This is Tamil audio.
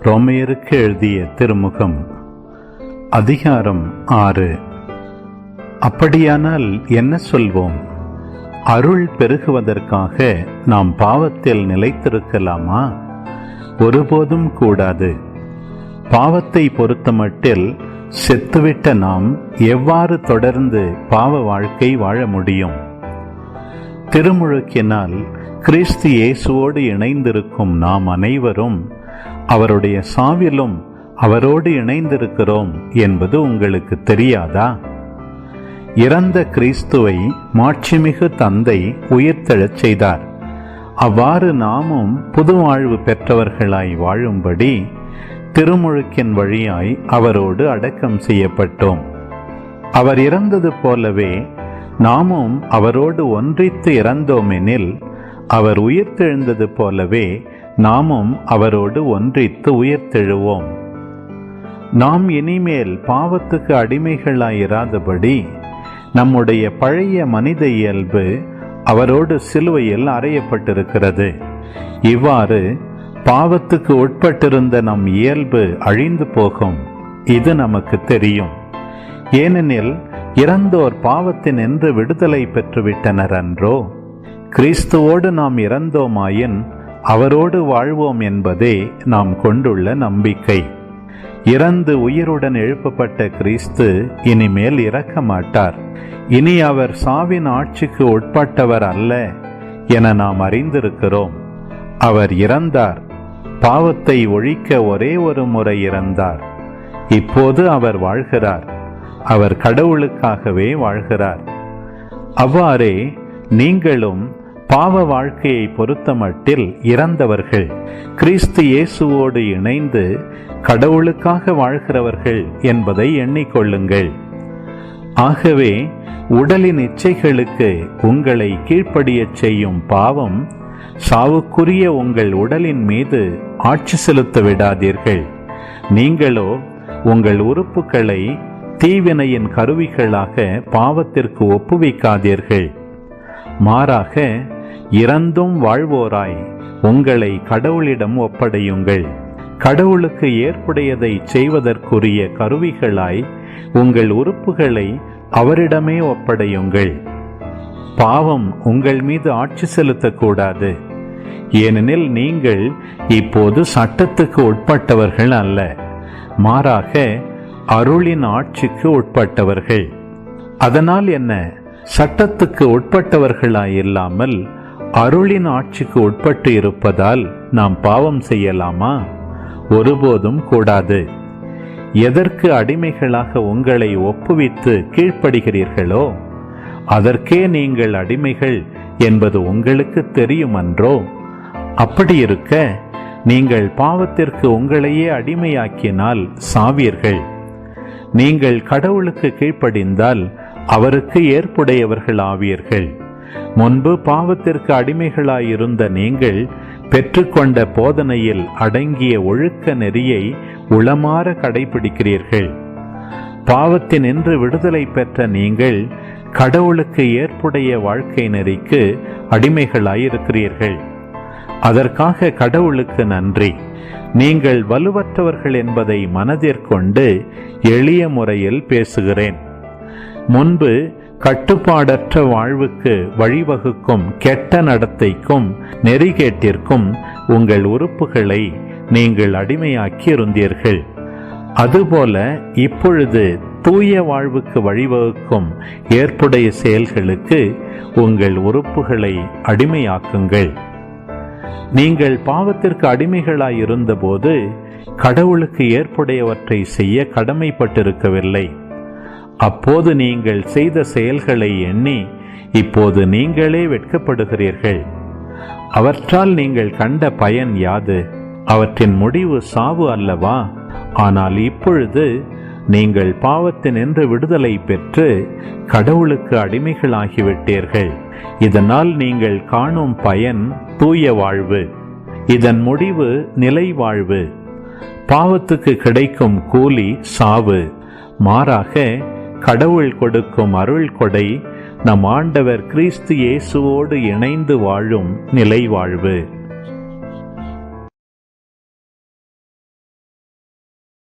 ரோமையருக்கு எழுதிய திருமுகம் அதிகாரம் ஆறு. அப்படியானால் என்ன சொல்வோம்? அருள் பெருகுவதற்காக நாம் பாவத்தில் நிலைத்திருக்கலாமா? ஒருபோதும் கூடாது. பாவத்தை பொறுத்தமட்டில் செத்துவிட்ட நாம் எவ்வாறு தொடர்ந்து பாவ வாழ்க்கை வாழ முடியும்? திருமுழுக்கினால் கிறிஸ்து இயேசுவோடு இணைந்திருக்கும் நாம் அனைவரும் அவருடைய சாவிலும் அவரோடு இணைந்திருக்கிறோம் என்பது உங்களுக்கு தெரியாதா? இறந்த கிறிஸ்துவை மாட்சிமிகு தந்தை உயிர்த்தெழச் செய்தார். அவ்வாறு நாமும் புது வாழ்வு பெற்றவர்களாய் வாழும்படி திருமுழுக்கின் வழியாய் அவரோடு அடக்கம் செய்யப்பட்டோம். அவர் இறந்தது போலவே நாமும் அவரோடு ஒன்றித்து இறந்தோமெனில் அவர் உயிர்த்தெழுந்தது போலவே நாமும் அவரோடு ஒன்றித்து உயிர்த்தெழுவோம். நாம் இனிமேல் பாவத்துக்கு அடிமைகளாயிராதபடி நம்முடைய பழைய மனித இயல்பு அவரோடு சிலுவையில் அறையப்பட்டிருக்கிறது. இவ்வாறு பாவத்துக்கு உட்பட்டிருந்த நம் இயல்பு அழிந்து போகும். இது நமக்கு தெரியும். ஏனெனில் இறந்தோர் பாவத்தின் என்று விடுதலை பெற்றுவிட்டனர் அன்றோ. கிறிஸ்துவோடு நாம் இறந்தோமாயின் அவரோடு வாழ்வோம் என்பதே நாம் கொண்டுள்ள நம்பிக்கை. இறந்து உயிருடன் எழுப்பப்பட்ட கிறிஸ்து இனிமேல் இறக்க மாட்டார் இனி அவர் சாவின் ஆட்சிக்கு உட்பட்டவர் அல்ல என நாம் அறிந்திருக்கிறோம். அவர் இறந்தார். பாவத்தை ஒழிக்க ஒரே ஒரு முறை இறந்தார். இப்போது அவர் வாழ்கிறார். அவர் கடவுளுக்காகவே வாழ்கிறார். அவ்வாறே நீங்களும் பாவ வாழ்க்கையை பொறுத்தமட்டில் இறந்தவர்கள் கிறிஸ்து இயேசுவோடு இணைந்து கடவுளுக்காக வாழ்கிறவர்கள் என்பதை எண்ணிக்கொள்ளுங்கள். ஆகவே உடலின் இச்சைகளுக்கு உங்களை கீழ்ப்படியச் செய்யும் பாவம் சாவுக்குரிய உங்கள் உடலின் மீது ஆட்சி செலுத்த விடாதீர்கள். நீங்களோ உங்கள் உறுப்புகளை தீவினையின் கருவிகளாக பாவத்திற்கு ஒப்புவிக்காதீர்கள். மாறாக இறந்தும் வாழ்வோராய் உங்களை கடவுளிடம் ஒப்படையுங்கள். கடவுளுக்கு ஏற்புடையதை செய்வதற்குரிய கருவிகளாய் உங்கள் உறுப்புகளை அவரிடமே ஒப்படையுங்கள். பாவம் உங்கள் மீது ஆட்சி செலுத்தக்கூடாது. ஏனெனில் நீங்கள் இப்போது சட்டத்துக்கு உட்பட்டவர்கள் அல்ல மாறாக அருளின் ஆட்சிக்கு உட்பட்டவர்கள். அதனால் என்ன? சட்டத்துக்கு உட்பட்டவர்களாயில்லாமல் அருளின் ஆட்சிக்கு உட்பட்டு இருப்பதால் நாம் பாவம் செய்யலாமா? ஒருபோதும் கூடாது. எதற்கு அடிமைகளாக உங்களை ஒப்புவித்து கீழ்ப்படுகிறீர்களோ அதற்கே நீங்கள் அடிமைகள் என்பது உங்களுக்கு தெரியுமன்றோ? அப்படி இருக்க நீங்கள் பாவத்திற்கு உங்களையே அடிமையாக்கினால் சாவீர்கள். நீங்கள் கடவுளுக்கு கீழ்ப்படிந்தால் அவருக்கு ஏற்புடையவர்கள் ஆவீர்கள் முன்பு பாவத்திற்கு அடிமைகளாயிருந்த நீங்கள் பெற்றுக்கொண்ட போதனையில் அடங்கிய ஒழுக்க நெறியை உளமாற கடைபிடிக்கிறீர்கள். பாவத்தினின்று விடுதலை பெற்ற நீங்கள் கடவுளுக்கு ஏற்புடைய வாழ்க்கை நெறிக்கு அடிமைகளாயிருக்கிறீர்கள். அதற்காக கடவுளுக்கு நன்றி. நீங்கள் வலுவற்றவர்கள் என்பதை மனதிற்கொண்டு எளிய முறையில் பேசுகிறேன். முன்பு கட்டுப்பாடற்ற வாழ்வுக்கு வழிவகுக்கும் கெட்ட நடத்தைக்கும் நெறிகேட்டிற்கும் உங்கள் உறுப்புகளை நீங்கள் அடிமையாக்கி இருந்தீர்கள் அதுபோல இப்பொழுது தூய வாழ்வுக்கு வழிவகுக்கும் ஏற்புடைய செயல்களுக்கு உங்கள் உறுப்புகளை அடிமையாக்குங்கள். நீங்கள் பாவத்திற்கு அடிமைகளாய் இருந்தபோது கடவுளுக்கு ஏற்புடையவற்றை செய்ய கடமைப்பட்டிருக்கவில்லை. அப்போது நீங்கள் செய்த செயல்களை எண்ணி இப்போது நீங்களே வெட்கப்படுகிறீர்கள். அவற்றால் நீங்கள் கண்ட பயன் யாது? அவற்றின் முடிவு சாவு அல்லவா? ஆனால் இப்பொழுது நீங்கள் பாவத்தினின்று விடுதலை பெற்று கடவுளுக்கு அடிமைகளாகிவிட்டீர்கள். இதனால் நீங்கள் காணும் பயன் தூய வாழ்வு. இதன் முடிவு நிலை வாழ்வு. பாவத்துக்கு கிடைக்கும் கூலி சாவு. மாறாக கடவுள் கொடுக்கும் அருள் கொடை நம் ஆண்டவர் கிறிஸ்து இயேசுவோடு இணைந்து வாழும் நிலை வாழ்வு